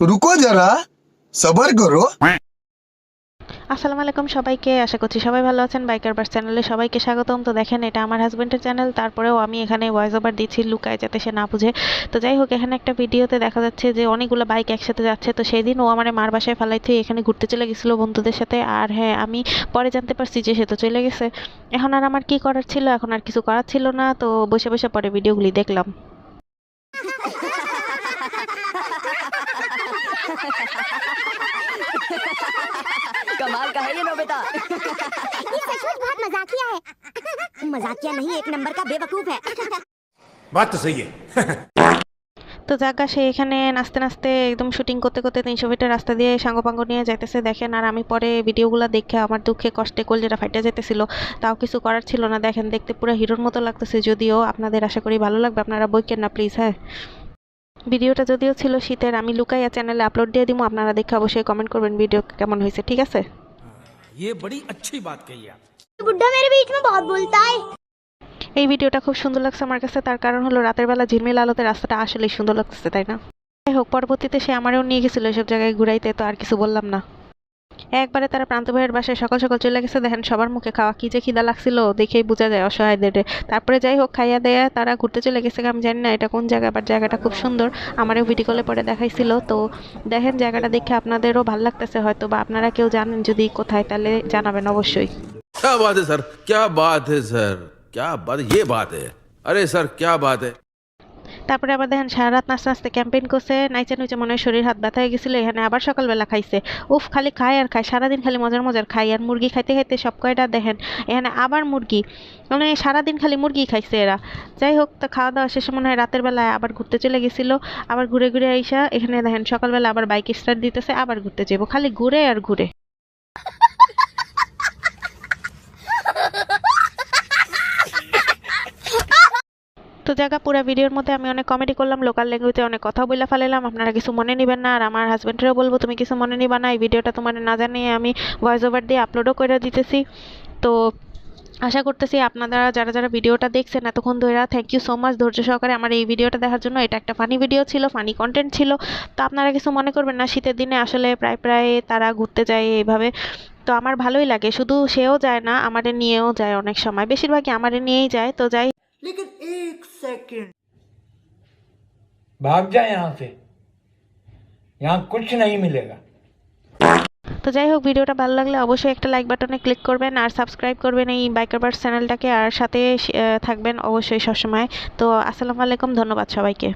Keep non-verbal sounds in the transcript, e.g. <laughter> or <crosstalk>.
Ruko kau jara, sabar guru. আসসালামু আলাইকুম সবাইকে, আশা করছি সবাই ভালো আছেন। বাইকার বাস চ্যানেলে সবাইকে স্বাগতম। তো দেখেন, এটা আমার হাজবেন্ডের চ্যানেল তারপরেও আমি এখানে ভয়েস ওভার দিচ্ছি লুকায় যাতে সে না বুঝে। তো যাই হোক, এখানে একটা ভিডিওতে দেখা যাচ্ছে যে অনেকগুলো বাইক একসাথে যাচ্ছে। তো সেই দিন ও আমার মার বাসায় ফেলাই থেকে এখানে ঘুরতে চলে গেছিল বন্ধুদের সাথে। আর হ্যাঁ আমি পরে জানতে পারছি যে সে তো চলে গেছে। এখন আর আমার কি করার ছিল? এখন আর কিছু করার ছিল না। তো বসে বসে পরে ভিডিওগুলি দেখলাম। <laughs> कमाल का है ये नोबिता ये सचमुच बहुत मजाकिया है <laughs> मजाकिया नहीं एक नंबर का बेवकूफ है बात तो सही है তো জাগা সে এখানে নাচতে নাচতে একদম শুটিং করতে করতে তিনশো ফিটের রাস্তা দিয়ে সাঙ্গপাঙ্গ নিয়ে যাইতেছে দেখেন আর আমি পরে ভিডিওগুলো দেখে আমার দুঃখে কষ্টে কলজেটা ফাইটা যেতেছিল তাও কিছু করার ছিল না দেখেন দেখতে পুরো হিরোর মতো লাগতেছে যদিও আপনাদের আশা করি ভালো লাগবে আপনারা বইকেন না প্লিজ হ্যাঁ ভিডিওটা যদিও ছিল শীতের আমি লুকাইয়া চ্যানেলে আপলোড দিয়ে দিব আপনারা দেখে অবশ্যই কমেন্ট করবেন ভিডিও কেমন হয়েছে ঠিক আছে ये बड़ी अच्छी बात कही आप बुड्ढा मेरे बीच में बहुत बोलता है এই ভিডিওটা খুব সুন্দর লাগছে আমার কাছে তার কারণ হলো রাতের বেলা ঝিলমিল আলোতে রাস্তাটা আসলেই সুন্দর লাগতেছে তাই না যাই হোক পরবর্তীতে সে আমারও নিয়ে গেছিলো এসব জায়গায় ঘুরাইতে তো আর কিছু বললাম না একবারে তারা প্রান্ত ভাইয়ের বাসায় সকাল সকাল চলে গেছে দেখেন সবার মুখে খাওয়া কি যে খিদা লাগছিল দেখেই বোঝা যায় অসহায়দের তারপরে যাই হোক খাইয়া দেয়া তারা ঘুরতে চলে গেছে আমি জানি না এটা কোন জায়গা বাট জায়গাটা খুব সুন্দর আমারও ভিডিও কলে পরে দেখাইছিল তো দেখেন জায়গাটা দেখে আপনাদেরও ভালো লাগতেছে হয়তো বা আপনারা কেউ জানেন যদি কোথায় তাহলে জানাবেন অবশ্যই क्या बात है सर क्या बात है सर क्या बात ये बात है अरे सर क्या बात है তারপরে আবার দেখেন সারা রাত নাচতে নাচতে ক্যাম্পেইন করছে, নাইচে নুচে মনে হয় শরীর হাত ব্যথা হয়ে গেছিল, এখানে আবার সকালবেলা খাইছে। উফ, খালি খায় আর খায়, সারাদিন খালি মজার মজার খাই আর মুরগি খাইতে খাইতে সব কয়টা দেখেন, এখানে আবার মুরগি। মানে সারাদিন খালি মুরগি খাইছে এরা। যাই হোক, তো খাওয়া দাওয়া শেষে মনে হয় রাতের বেলায় আবার ঘুরতে চলে গেছিল, আবার ঘুরে ঘুরে আইসা, এখানে দেখেন সকালবেলা আবার বাইক স্টার্ট দিতেছে, আবার ঘুরতে যাব খালি ঘুরে আর ঘুরে। তো জায়গা, পুরো ভিডিওর মধ্যে আমি অনেক কমেডি করলাম লোকাল ল্যাঙ্গুয়েজে অনেক কথা বলে ফেলালাম আপনারা কিছু মনে নেবেন না। আর আমার হাজব্যান্ডেরও বলব, তুমি কিছু মনে নিবা না, এই ভিডিওটা তোমার না জানিয়ে আমি ভয়েস ওভার দিয়ে আপলোডও করে দিতেছি। তো আশা করতেছি আপনারা যারা যারা ভিডিওটা দেখছেন এতক্ষণ ধরে থ্যাংক ইউ সো মাচ ধৈর্য সহকারে আমার এই ভিডিওটা দেখার জন্য। এটা একটা ফানি ভিডিও ছিল ফানি কন্টেন্ট ছিল। তো আপনারা কিছু মনে করবেন না, শীতের দিনে আসলে প্রায় প্রায় তারা ঘুরতে যায় এইভাবে। তো আমার ভালোই লাগে, শুধু সেও যায় না, আমারে নিয়েও যায় অনেক সময়। বেশিরভাগই আমারে নিয়েই যায়। তো যাই एक सेकंड भाग जा यहाँ से यहाँ कुछ नहीं मिलेगा তো যাই হোক ভিডিওটা ভালো লাগলে অবশ্যই একটা লাইক বাটনে ক্লিক করবেন আর সাবস্ক্রাইব করবেন এই বাইকার বার্স চ্যানেলটাকে আর সাথে আহ, থাকবেন অবশ্যই সবসময় তো আসসালামু আলাইকুম ধন্যবাদ সবাইকে